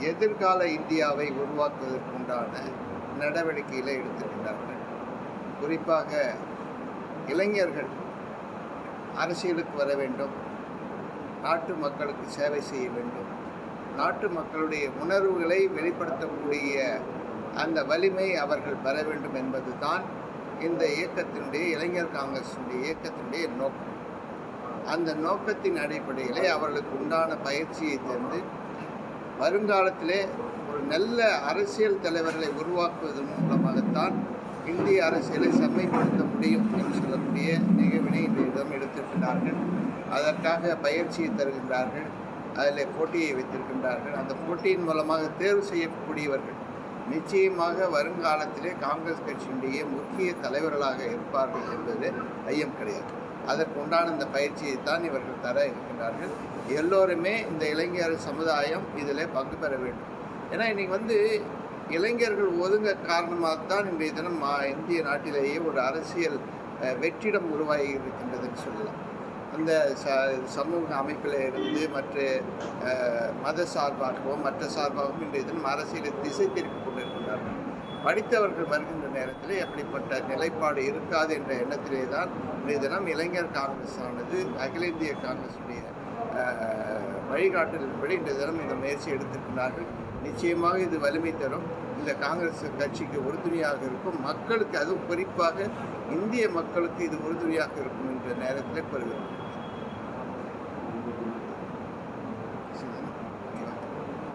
எதிர்கால இந்தியாவை உருவாக்குவதற்குண்டான நடவடிக்கைகளை எடுத்திருக்கிறார்கள். குறிப்பாக இளைஞர்கள் அரசியலுக்கு வர வேண்டும் நாட்டு மக்களுக்கு சேவை செய்ய வேண்டும். நாட்டு மக்களுடைய உணர்வுகளை வெளிப்படுத்தக்கூடிய அந்த வலிமை அவர்கள் பெற வேண்டும் என்பது தான் இந்த இயக்கத்தினுடைய இளைஞர் காங்கிரசினுடைய இயக்கத்தினுடைய நோக்கம். அந்த நோக்கத்தின் அடிப்படையிலே அவர்களுக்கு உண்டான பயிற்சியை தந்து வருங்காலத்திலே ஒரு நல்ல அரசியல் தலைவர்களை உருவாக்குவதன் மூலமாகத்தான் இந்திய அரசியலை செம்மைப்படுத்த முடியும் என்று சொல்லக்கூடிய நிகழ்வினை இன்றைய எடுத்திருக்கிறார்கள் அதற்காக பயிற்சியை தருகின்றார்கள். அதில் போட்டியை வைத்திருக்கின்றார்கள். அந்த போட்டியின் மூலமாக தேர்வு செய்யக்கூடியவர்கள் நிச்சயமாக வருங்காலத்திலே காங்கிரஸ் கட்சியினுடைய முக்கிய தலைவர்களாக இருப்பார்கள் என்பது ஐயம் கிடையாது. அதற்கு உண்டான இந்த பயிற்சியை தான் இவர்கள் தர இருக்கின்றார்கள். எல்லோருமே இந்த இளைஞர் சமுதாயம் இதில் பங்கு பெற வேண்டும். ஏன்னா இன்னைக்கு வந்து இளைஞர்கள் ஒதுங்க காரணமாக தான் இன்றைய தினம் மா- இந்திய நாட்டிலேயே ஒரு அரசியல் வெற்றிடம் உருவாகி இருக்கின்றதுன்னு சொல்லலாம். அந்த ச சமூக அமைப்பில் இருந்து மற்ற மத சார்பாகவும் மற்ற சார்பாகவும் இன்றைய தினம் அரசியலை திசை திருப்பி கொண்டிருக்கின்றார்கள். படித்தவர்கள் வருகின்ற நேரத்தில் எப்படிப்பட்ட நிலைப்பாடு இருக்காது என்ற எண்ணத்திலே தான் இன்றைய தினம் இளைஞர் காங்கிரஸ் ஆனது அகில இந்திய காங்கிரஸுடைய வழிகாட்டலின்படி வழிகாட்டுதலின்படி இன்றைய தினம் இந்த முயற்சி எடுத்திருக்கிறார்கள். நிச்சயமாக இது வலிமை தரும். இந்த காங்கிரஸ் கட்சிக்கு உறுதுணையாக இருக்கும் மக்களுக்கு அதுவும் குறிப்பாக இந்திய மக்களுக்கு இது உறுதுணையாக இருக்கும் என்ற நேரத்தில் பெறுகிறோம்